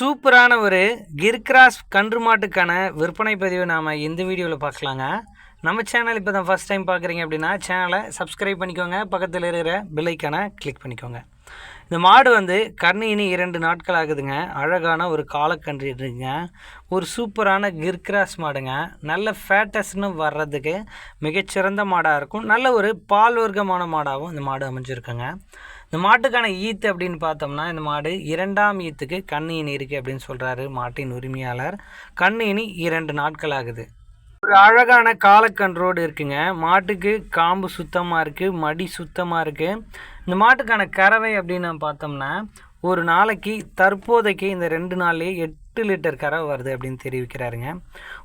சூப்பரான ஒரு கிர்கிராஸ் கன்று மாட்டுக்கான விற்பனை பதிவு நாம் இந்த வீடியோவில் பார்க்கலாங்க. நம்ம சேனல் இப்போ தான் ஃபஸ்ட் டைம் பார்க்குறீங்க அப்படின்னா சேனலை சப்ஸ்கிரைப் பண்ணிக்கோங்க. பக்கத்தில் இருக்கிற பெல்லைக்கானை கிளிக் பண்ணிக்கோங்க. இந்த மாடு வந்து கர்ணினி இரண்டு நாட்கள் ஆகுதுங்க. அழகான ஒரு காலக்கன்று இருக்குங்க. ஒரு சூப்பரான கிர்கிராஸ் மாடுங்க. நல்ல ஃபேட்டஸ்னு வர்றதுக்கு மிகச்சிறந்த மாடாக இருக்கும். நல்ல ஒரு பால் வர்க்கமான மாடாகவும் இந்த மாடு அமைஞ்சிருக்குங்க. இந்த மாட்டுக்கான ஈத்து அப்படின்னு பார்த்தோம்னா இந்த மாடு இரண்டாம் ஈத்துக்கு கண்ணு இனி இருக்குது அப்படின்னு சொல்கிறாரு மாட்டின் உரிமையாளர். கண்ணு இனி இரண்டு நாட்கள் ஆகுது. ஒரு அழகான காலக்கன்றோடு இருக்குங்க. மாட்டுக்கு காம்பு சுத்தமாக இருக்குது மடி சுத்தமாக இருக்குது இந்த மாட்டுக்கான கறவை அப்படின்னு பார்த்தோம்னா ஒரு நாளைக்கு தற்போதைக்கு இந்த ரெண்டு நாள்லேயே எட்டு லிட்டர் கறவை வருது அப்படின்னு தெரிவிக்கிறாருங்க.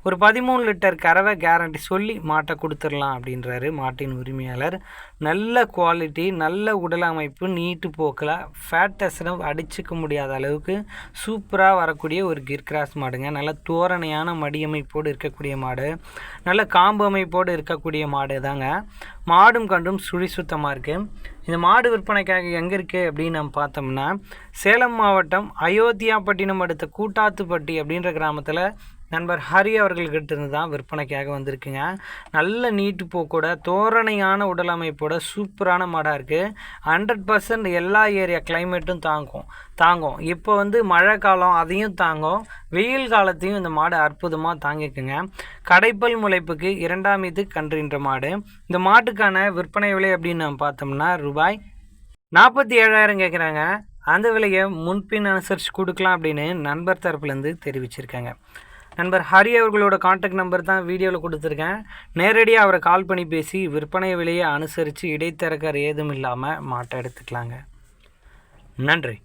ஒரு பதிமூணு லிட்டர் கறவை கேரண்டி சொல்லி மாட்டை கொடுத்துடலாம் அப்படின்றாரு மாட்டின் உரிமையாளர். நல்ல குவாலிட்டி நல்ல உடல் அமைப்பு நீட்டு போக்கில் ஃபேட் அடிச்சுக்க முடியாத அளவுக்கு சூப்பராக வரக்கூடிய ஒரு கிர்கிராஸ் மாடுங்க. நல்ல தோரணையான மடியமைப்போடு இருக்கக்கூடிய மாடு. நல்ல காம்பு அமைப்போடு இருக்கக்கூடிய மாடு தாங்க மாடும் கண்டும் சுழி சுத்தமாக இருக்குது இந்த மாடு விற்பனைக்காக எங்கே இருக்குது அப்படின்னு நம்ம பார்த்தோம்னா சேலம் மாவட்டம் அயோத்தியாப்பட்டினம் அடுத்த கூட்டாத்துப்பட்டி அப்படின்ற கிராமத்தில் நண்பர் ஹரி அவர்கள்கிட்ட இருந்து தான் விற்பனைக்காக வந்திருக்குங்க. நல்ல நீட்டு போக்கோட தோரணையான உடல் அமைப்போட சூப்பரான மாடாக இருக்குது ஹண்ட்ரட் பர்சன்ட் எல்லா ஏரியா கிளைமேட்டும் தாங்கும். தாங்கும். இப்போ வந்து மழை காலம் அதையும் தாங்கும். வெயில் காலத்தையும் இந்த மாடு அற்புதமாக தாங்கிக்குங்க. கடைப்பல் முளைப்புக்கு இரண்டாம் இது கன்றுன்ற மாடு. இந்த மாட்டுக்கான விற்பனை விலை அப்படின்னு நம்ம பார்த்தோம்னா ரூபாய் நாற்பத்தி ஏழாயிரம் கேட்குறாங்க அந்த விலையை முன்பின் அனுசரித்து கொடுக்கலாம் அப்படின்னு நண்பர் தரப்புலேருந்து தெரிவிச்சிருக்காங்க. நண்பர் ஹரி அவர்களோட காண்டாக்ட் நம்பர் தான் வீடியோவில் கொடுத்துருக்கேன். நேரடியாக அவரை கால் பண்ணி பேசி விற்பனை விலையை அனுசரித்து இடைத்தரகர் ஏதும் இல்லாமல் மாட்டை எடுத்துக்கலாங்க. நன்றி.